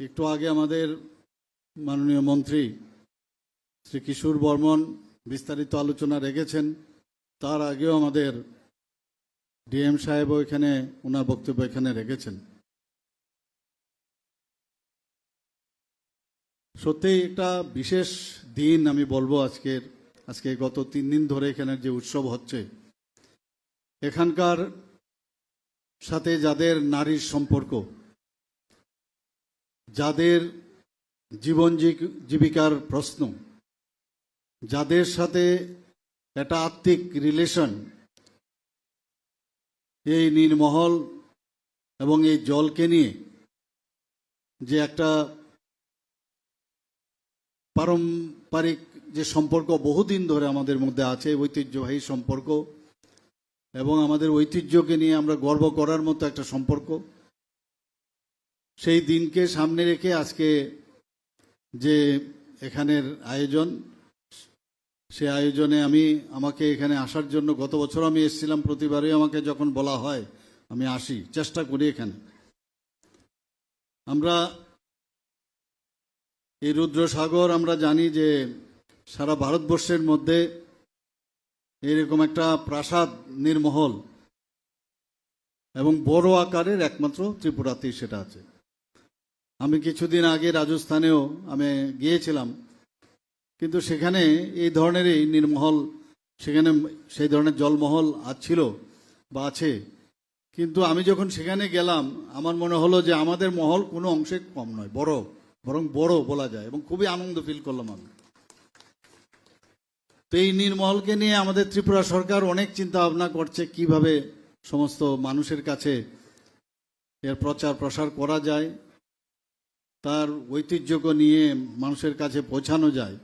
একটু আগে আমাদের মাননীয় মন্ত্রী শ্রী কিশোর বর্মন বিস্তারিত আলোচনা রেখেছেন। তার আগেও আমাদের ডিএম সাহেবও এখানে ওনার বক্তব্য এখানে রেখেছেন। সত্যি একটা বিশেষ দিন আমি বলব আজকের, আজকে গত তিন দিন ধরে এখানে যে উৎসব হচ্ছে। এখানকার সাথে যাদের নারীর সম্পর্ক যাদের জীবন জীবিকার প্রশ্ন, যাদের সাথে একটা আত্মিক রিলেশন এই নীরমহল এবং এই জলকে নিয়ে যে একটা পারম্পরিক যে সম্পর্ক বহুদিন ধরে আমাদের মধ্যে আছে ঐতিহ্যবাহী সম্পর্ক এবং আমাদের ঐতিহ্যকে নিয়ে আমরা গর্ব করার মতো একটা সম্পর্ক সেই দিনকে সামনে রেখে আজকে যে এখানের আয়োজন, সে আয়োজনে আমি, আমাকে এখানে আসার জন্য গত বছর আমি এসেছিলাম প্রতিবারই আমাকে যখন বলা হয়, আমি আসি, চেষ্টা করি এখানে। আমরা এই রুদ্রসাগর, আমরা জানি যে সারা ভারতবর্ষের মধ্যে এরকম একটা প্রাসাদ নির্মহল এবং বড় আকারের একমাত্র ত্রিপুরাতেই সেটা আছে। আমি কিছুদিন আগে রাজস্থানেও আমি গিয়েছিলাম। কিন্তু সেখানে এই ধরনেরই নির্মহল, সেখানে সেই ধরনের জলমহল ছিল বা আছে। কিন্তু আমি যখন সেখানে গেলাম, আমার মনে হলো যে আমাদের মহল কোনো অংশে কম নয়, বড়, বরং বড় বলা যায় এবং খুবই আনন্দ ফিল করলাম আমি। তো এই নির্মহলকে নিয়ে আমাদের ত্রিপুরা সরকার অনেক চিন্তা ভাবনা করছে কীভাবে সমস্ত মানুষের কাছে এর প্রচার প্রসার করা যায়। তার ঐতিহ্যকে নিয়ে মানুষের কাছে পৌঁছানো যায়।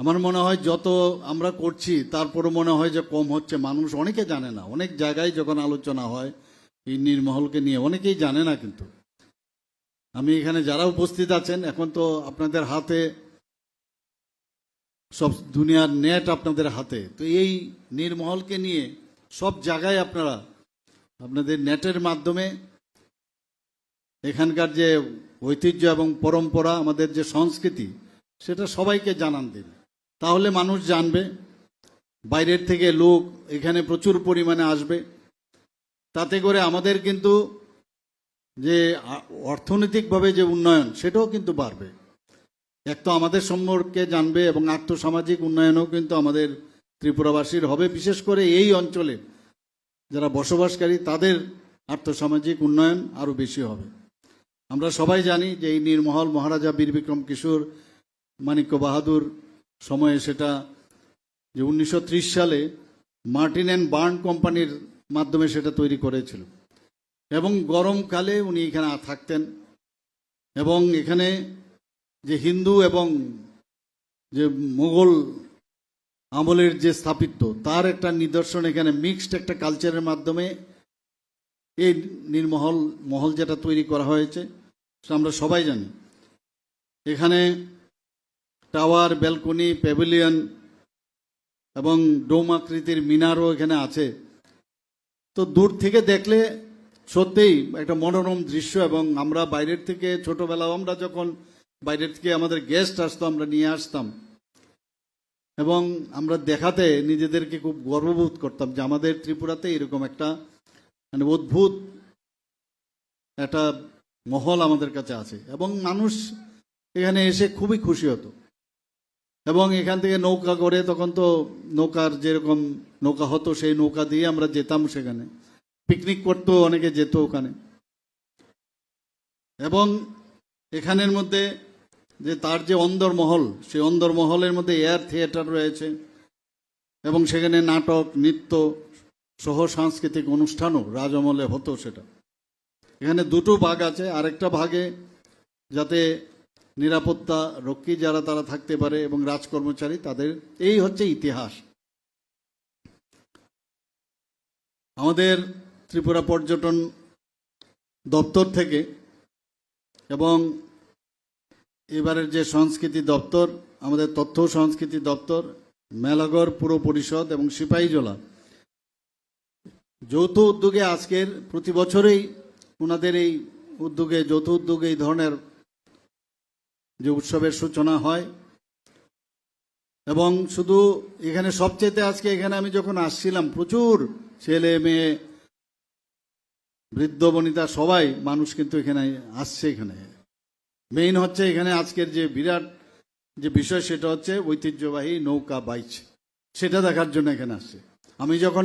আমার মনে হয় যত আমরা করছি, তারপরও মনে হয় যে কম হচ্ছে। মানুষ অনেকে জানে না। অনেক জায়গায় যখন আলোচনা হয়, এই নির্মহলকে নিয়ে অনেকেই জানে না কিন্তু। আমি এখানে যারা উপস্থিত আছেন, এখন তো আপনাদের হাতে সব দুনিয়ার নেট আপনাদের হাতে। তো এই নির্মহলকে নিয়ে সব জায়গায় আপনারা, আপনাদের নেটের মাধ্যমে এখানকার যে ঐতিহ্য এবং পরম্পরা, আমাদের যে সংস্কৃতি, সেটা সবাইকে জানান দিন। তাহলে মানুষ জানবে, বাইরের থেকে লোক এখানে প্রচুর পরিমাণে আসবে। তাতে করে আমাদের কিন্তু যে অর্থনৈতিকভাবে যে উন্নয়ন, সেটাও কিন্তু বাড়বে। এক তো আমাদের সম্পর্কে জানবে এবং আর্থসামাজিক উন্নয়নও কিন্তু আমাদের ত্রিপুরাবাসীর হবে। বিশেষ করে এই অঞ্চলে যারা বসবাসকারী, তাদের আর্থসামাজিক উন্নয়ন আরও বেশি হবে। আমরা সবাই জানি যে এই নির্মহল মহারাজা বীর বিক্রম কিশোর মানিক্য বাহাদুর সময়ে সেটা যে উনিশশো ত্রিশ সালে মার্টিন অ্যান্ড বার্ন কোম্পানির মাধ্যমে সেটা তৈরি করেছিল। এবং গরমকালে উনি এখানে থাকতেন। এবং এখানে যে হিন্দু এবং যে মুঘল আমলের যে স্থাপিত্ব তার একটা নিদর্শন এখানে মিক্সড একটা কালচারের মাধ্যমে এই নির্মহল মহল যেটা তৈরি করা হয়েছে। আমরা সবাই জানি। এখানে টাওয়ার, ব্যালকনি, প্যাভিলিয়ন এবং ডোম আকৃতির মিনারও এখানে আছে। তো দূর থেকে দেখলে সত্যিই একটা মনোরম দৃশ্য এবং আমরা বাইরের থেকে, ছোটবেলাও আমরা যখন বাইরের থেকে আমাদের গেস্ট আসতো, আমরা নিয়ে আসতাম। এবং আমরা দেখাতে নিজেদেরকে খুব গর্ববোধ করতাম যে আমাদের ত্রিপুরাতে এরকম একটা মানে অদ্ভুত একটা মহল আমাদের কাছে আছে। এবং মানুষ এখানে এসে খুবই খুশি হতো। এবং এখান থেকে নৌকা করে তখন তো নৌকার যেরকম নৌকা হতো, সেই নৌকা দিয়ে আমরা যেতাম সেখানে। পিকনিক করতো অনেকে যেত ওখানে। এবং এখানের মধ্যে যে তার যে অন্দরমহল সেই অন্দরমহলের মধ্যে এয়ার থিয়েটার রয়েছে। এবং সেখানে নাটক, নৃত্য সহ সাংস্কৃতিক অনুষ্ঠানও রাজমহলে হতো সেটা। এখানে দুটো ভাগ আছে, আরেকটা ভাগে যাতে নিরাপত্তা রক্ষী যারা তারা থাকতে পারে এবং রাজকর্মচারী, তাদের এই হচ্ছে ইতিহাস। আমাদের ত্রিপুরা পর্যটন দপ্তর থেকে এবং এবারের যে সংস্কৃতি দপ্তর, আমাদের তথ্য সংস্কৃতি দপ্তর মেলাগড় পুর পরিষদ এবং সিপাহীজলা, যৌথ উদ্যোগে আজকের প্রতি বছরেই ওনাদের এই উদ্যোগে, যৌথ উদ্যোগে এই ধরনের যে উৎসবের সূচনা হয়। এবং শুধু এখানে সবচেয়ে আজকে এখানে আমি যখন আসছিলাম, প্রচুর ছেলে মেয়ে, বৃদ্ধ বনিতা সবাই, মানুষ কিন্তু এখানে আসছে এখানে। মেইন হচ্ছে এখানে আজকের যে বিরাট যে বিষয়, সেটা হচ্ছে ঐতিহ্যবাহী নৌকা বাইচ। সেটা দেখার জন্য এখানে আসছে। আমি যখন